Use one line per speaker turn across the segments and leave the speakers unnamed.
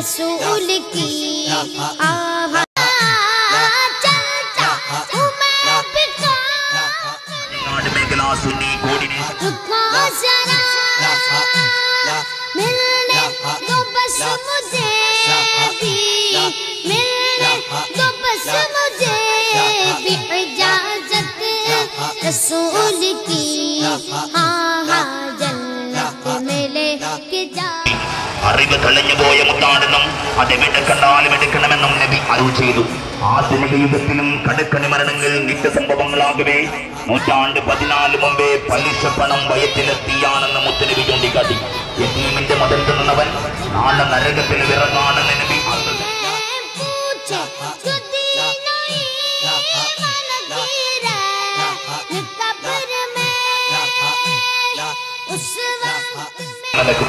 رسول
کی آہ چلتا ہوں میں بکا میں گلاس ذرا ملنے دو بس مجھے بھی ملنے دو بس مجھے بھی اجازت رسول
کی آہ കളഞ്ഞുപോയ മുത്താണെന്നും അത് മെടുക്കണ്ടാലും എടുക്കണമെന്നും നബി അറിവ് ചെയ്തു. ആധുനിക യുഗത്തിലും കടുക്കണി മരണങ്ങൾ നിത്യസംഭവങ്ങളാകവേ നൂറ്റാണ്ട് പതിനാല് മുമ്പേ പലിശ പണം വയത്തിലെത്തിയാണെന്ന് മുത്തനബി ചൂണ്ടിക്കാട്ടി. യത്തീമിന്റെ മതം തന്നവൻ നാളെ നരകത്തിൽ വിറങ്ങാണെന്ന് നബി നടക്കും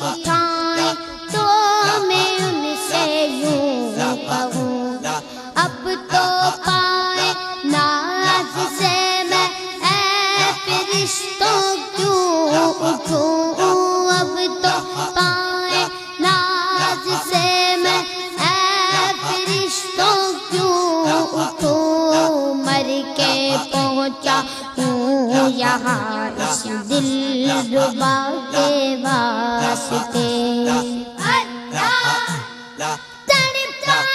اٹھائیں تو میں ان سے یوں کہوں اب تو پائے ناز سے میں اے فرشتوں کیوں اٹھوں؟ اب تو پائے ناز سے میں اے فرشتوں کیوں اٹھوں مر کے پہنچا ہوں، یہاں اس دل ربا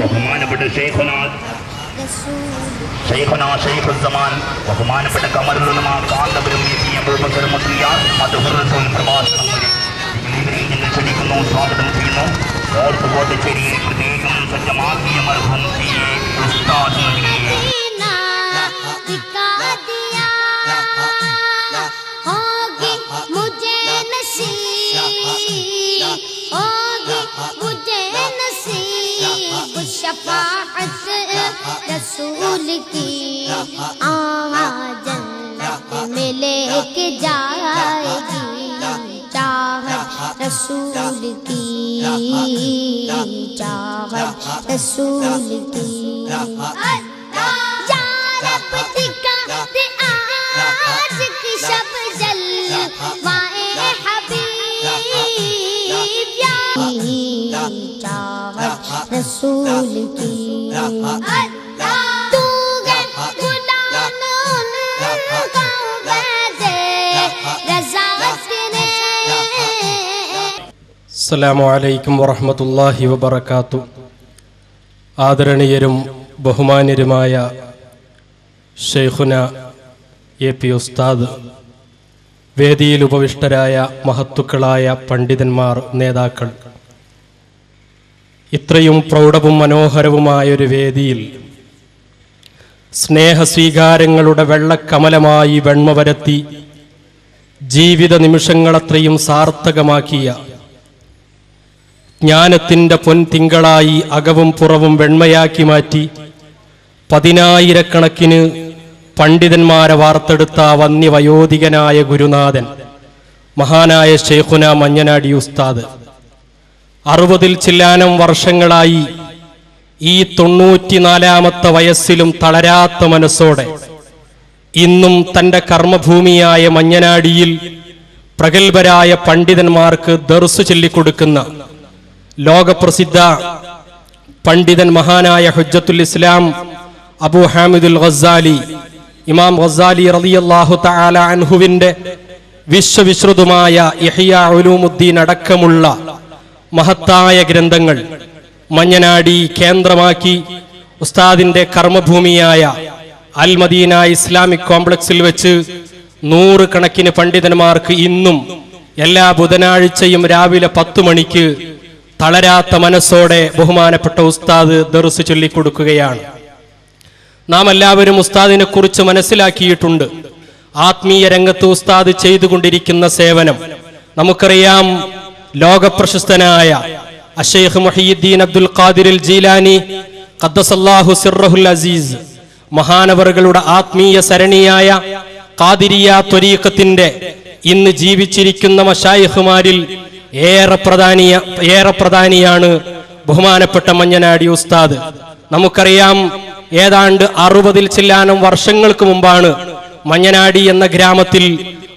ബഹുമാനപ്പെട്ട ഷെയ്ഖുസമാൻ ബഹുമാനപ്പെട്ട കമറുലുമാ കാന്തപുരം പ്രഭാഷണം വരും ഞങ്ങൾ ക്ഷണിക്കുന്നു സ്വാഗതം ചെയ്യുന്നു. കോട്ടുകോട്ടശ്ശേരിയിൽ പ്രത്യേകം സജ്ജമാക്കിയ മർഹം ഉസ്താദ്
നൽകി. رسول کی آواں جنت میں لے کے جائے گی چاہت رسول کی چاہت رسول کی جارب تکہ دے آج کی شب جل وائے حبیب یا چاہت رسول
അസ്സലാമു അലൈക്കും വറഹ്മത്തുള്ളാഹി വബറകാത്തു. ആദരണീയരും ബഹുമാന്യരുമായ ഷെയ്ഖുന എ പി ഉസ്താദ് വേദിയിൽ ഉപവിഷ്ടരായ മഹത്തുക്കളായ പണ്ഡിതന്മാർ നേതാക്കൾ. ഇത്രയും പ്രൗഢവും മനോഹരവുമായൊരു വേദിയിൽ സ്നേഹസ്വീകാരങ്ങളുടെ വെള്ളക്കമലമായി വെണ്മ വരത്തി ജീവിത നിമിഷങ്ങളത്രയും സാർത്ഥകമാക്കിയ ജ്ഞാനത്തിന്റെ പൊൻതിങ്കളായി അകവും പുറവും വെണ്മയാക്കി മാറ്റി പതിനായിരക്കണക്കിന് പണ്ഡിതന്മാരെ വാർത്തെടുത്ത വന്യവയോധികനായ ഗുരുനാഥൻ മഹാനായ ഷെയ്ഖുന മഞ്ഞനാടി ഉസ്താദ്. അറുപതിൽ ചില്ലാനം വർഷങ്ങളായി ഈ തൊണ്ണൂറ്റിനാലാമത്തെ വയസ്സിലും തളരാത്ത മനസ്സോടെ ഇന്നും തന്റെ കർമ്മഭൂമിയായ മഞ്ഞനാടിയിൽ പ്രഗത്ഭരായ പണ്ഡിതന്മാർക്ക് ദർസു ചൊല്ലിക്കൊടുക്കുന്ന ലോകപ്രസിദ്ധ പണ്ഡിതൻ മഹാനായ ഹുജ്ജത്തുൽ ഇസ്ലാം അബു ഹാമിദുൽ ഗസാലി ഇമാം ഗസാലി റളിയല്ലാഹു തആല അൻഹുവിന്റെ വിശ്വവിശ്രുതമായ ഇഹിയ ഉലൂമുദ്ദീൻ അടക്കമുള്ള മഹത്തായ ഗ്രന്ഥങ്ങൾ മഞ്ഞനാടി കേന്ദ്രമാക്കി ഉസ്താദിന്റെ കർമ്മഭൂമിയായ അൽ മദീന ഇസ്ലാമിക് കോംപ്ലക്സിൽ വെച്ച് നൂറുകണക്കിന് പണ്ഡിതന്മാർക്ക് ഇന്നും എല്ലാ ബുധനാഴ്ചയും രാവിലെ പത്തു മണിക്ക് തളരാത്ത മനസ്സോടെ ബഹുമാനപ്പെട്ട ഉസ്താദ് ദർസ് ചൊല്ലിക്കൊടുക്കുകയാണ്. നാം എല്ലാവരും ഉസ്താദിനെ കുറിച്ച് മനസ്സിലാക്കിയിട്ടുണ്ട്. ആത്മീയ രംഗത്ത് ഉസ്താദ് ചെയ്തുകൊണ്ടിരിക്കുന്ന സേവനം. നമുക്കറിയാം ലോകപ്രശസ്തനായ അഷേഖ് മുഹീദ്ദീൻ അബ്ദുൽ ഖാദിറിൽ ജീലാനി ഖദ്ദസല്ലാഹു സിറഹുൽ അസീസ് മഹാനവറുകളുടെ ആത്മീയ സരണിയായ ഖാദിരിയ ത്വരീഖത്തിന്റെ ഇന്ന് ജീവിച്ചിരിക്കുന്ന മഷായിഹുമാരിൽ ഏറെ പ്രധാനിയ ഏറെ പ്രധാനിയാണ് ബഹുമാനപ്പെട്ട മഞ്ഞനാടി ഉസ്താദ്. നമുക്കറിയാം ഏതാണ്ട് അറുപതിൽ ചില്ലാനം വർഷങ്ങൾക്ക് മുമ്പാണ് മഞ്ഞനാടി എന്ന ഗ്രാമത്തിൽ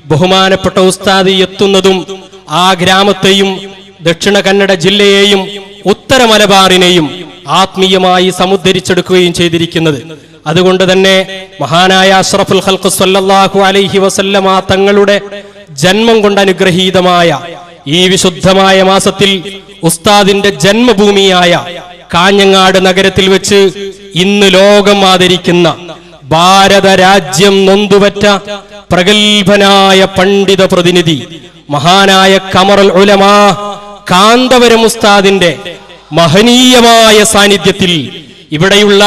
ബഹുമാനപ്പെട്ട ഉസ്താദ് എത്തുന്നതും ആ ഗ്രാമത്തെയും ദക്ഷിണ കന്നഡ ജില്ലയെയും ഉത്തര മലബാറിനെയും ആത്മീയമായി സമുദ്ധരിച്ചെടുക്കുകയും ചെയ്തിരിക്കുന്നത്. അതുകൊണ്ട് തന്നെ മഹാനായ അഷ്റഫുൽ ഖൽഖ് സല്ലാഹു അലൈഹി വസല്ലമ തങ്ങളുടെ ജന്മം കൊണ്ട് അനുഗ്രഹീതമായ ഈ വിശുദ്ധമായ മാസത്തിൽ ഉസ്താദിന്റെ ജന്മഭൂമിയായ കാഞ്ഞങ്ങാട് നഗരത്തിൽ വെച്ച് ഇന്ന് ലോകം ആദരിക്കുന്ന ഭാരത രാജ്യം നൊന്തുപറ്റ പ്രഗത്ഭനായ പണ്ഡിത പ്രതിനിധി മഹാനായ കമറൽ ഉലമാ കാന്തവരം ഉസ്താദിന്റെ മഹനീയമായ സാന്നിധ്യത്തിൽ ഇവിടെയുള്ള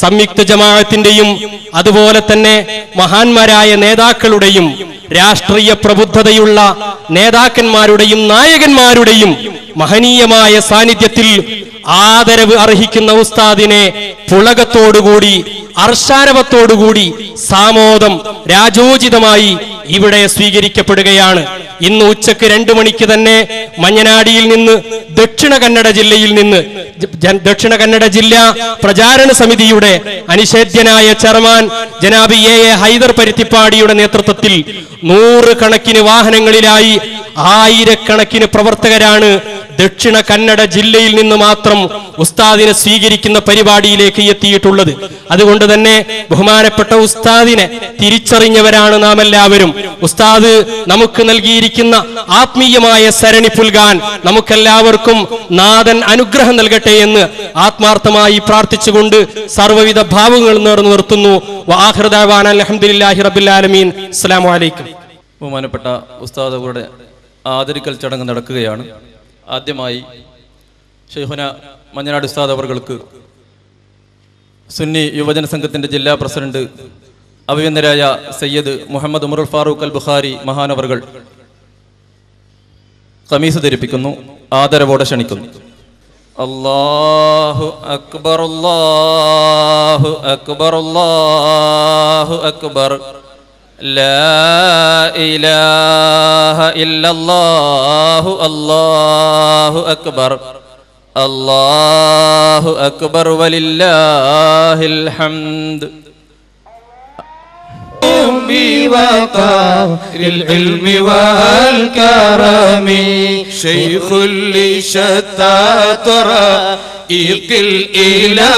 സംയുക്ത ജമാഅത്തിന്റെയും അതുപോലെ തന്നെ മഹാന്മാരായ നേതാക്കളുടെയും രാഷ്ട്രീയ പ്രബുദ്ധതയുള്ള നേതാക്കന്മാരുടെയും നായകന്മാരുടെയും മഹനീയമായ സാന്നിധ്യത്തിൽ ആദരവ് അർഹിക്കുന്ന ഉസ്താദിനെ പുളകത്തോടുകൂടി അർഷാരവത്തോടുകൂടി സാമോദം രാജോചിതമായി ഇവിടെ സ്വീകരിക്കപ്പെടുകയാണ്. ഇന്ന് ഉച്ചയ്ക്ക് രണ്ടു മണിക്ക് തന്നെ മഞ്ഞനാടിയിൽ നിന്ന് ദക്ഷിണ കന്നഡ ജില്ലയിൽ നിന്ന് ദക്ഷിണ കന്നഡ ജില്ലാ പ്രചാരണ സമിതിയുടെ അനിഷേധ്യനായ ചെയർമാൻ ജനാബി എ എ ഹൈദർ പരുത്തിപ്പാടിയുടെ നേതൃത്വത്തിൽ നൂറ് കണക്കിന് വാഹനങ്ങളിലായി ആയിരക്കണക്കിന് പ്രവർത്തകരാണ് ദക്ഷിണ കന്നഡ ജില്ലയിൽ നിന്ന് മാത്രം ഉസ്താദിനെ സ്വീകരിക്കുന്ന പരിപാടിയിലേക്ക് എത്തിയിട്ടുള്ളത്. അതുകൊണ്ട് തന്നെ ബഹുമാനപ്പെട്ട ഉസ്താദിനെ തിരിച്ചറിഞ്ഞവരാണ് നാം എല്ലാവരും. ഉസ്താദ് നമുക്ക് നൽകിയിരിക്കുന്ന ആത്മീയമായ സരണി പുൽകാൻ നമുക്കെല്ലാവർക്കും നാഥൻ അനുഗ്രഹം നൽകട്ടെ എന്ന് ആത്മാർത്ഥമായി പ്രാർത്ഥിച്ചുകൊണ്ട് സർവവിധ ഭാവങ്ങൾ നേർന്നു നിർത്തുന്നു.
ബഹുമാനപ്പെട്ട ഉസ്താദ് ആദരിക്കൽ ചടങ്ങ് നടക്കുകയാണ്. ആദ്യമായി ഷെയ്ഹുന മഞ്ഞനാട് ഉസ്താദ് അവർക്ക് സുന്നി യുവജന സംഘത്തിന്റെ ജില്ലാ പ്രസിഡന്റ് അഭിനന്ദരായ സയ്യദ് മുഹമ്മദ് ഉമറുൽ ഫാറൂഖ് അൽ ബുഖാരി മഹാനവറുകൾ കമീസ് ധരിപ്പിക്കുന്നു ആദരവോടെ ക്ഷണിക്കുന്നു. അല്ലാഹു അക്ബർ അല്ലാഹു അക്ബർ അല്ലാഹു അക്ബർ. لا إله إلا الله الله أكبر الله أكبر ولله الحمد.
بوقار العلم والكرم شيخ لشتى إيق الإله